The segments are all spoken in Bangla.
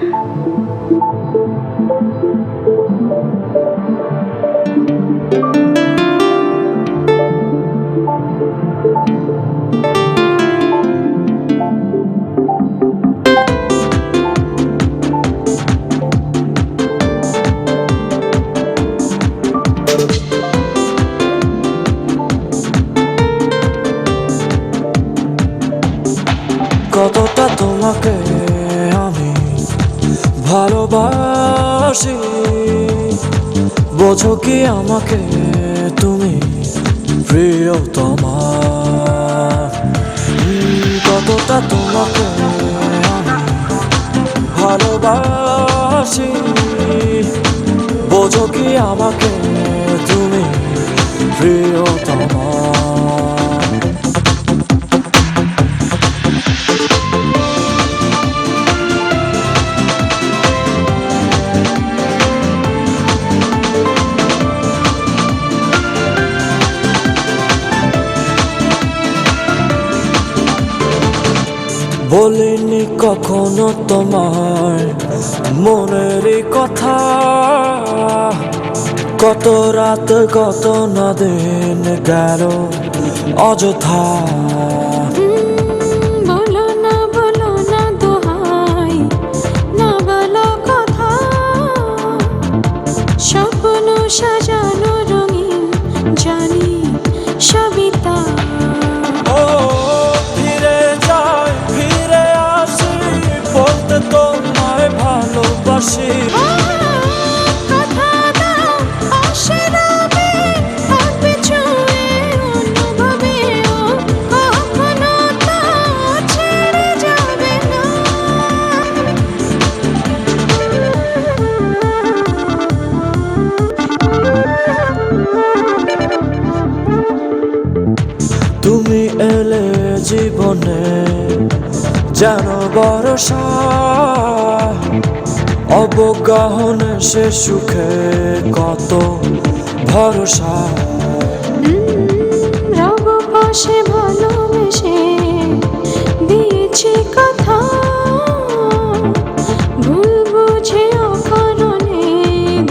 Thank you. ভালোবাসি। বোঝো কি আমাকে তুমি প্রিয় তোমার কতটা তোমাকে ভালোবাসি। বোঝো কি আমাকে তুমি প্রিয় তোমার বলিনি কখনো তোমার মনের কথা। কত রাত কত না দিন গেল অযথা না তুমি এলে জীবনে যেন বরসা অবগাহনে সে সুখে কত ভরসা। রব পাশে ভালোবেসে দিয়েছি কথা। ভুল বুঝে অকারণে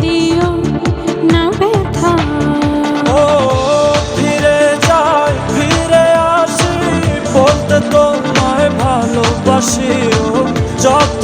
দিও না ব্যথা। ও ফিরে যাই ফিরে আসি বলতে তোমায় ভালোবাসি ও যত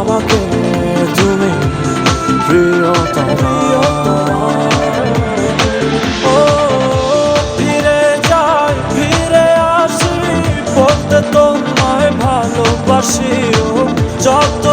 আমাকে তুমি প্রিয়তমা। ও ফিরে যাই ফিরে আসি বলতে তোমায় ভালোবাসি ও যত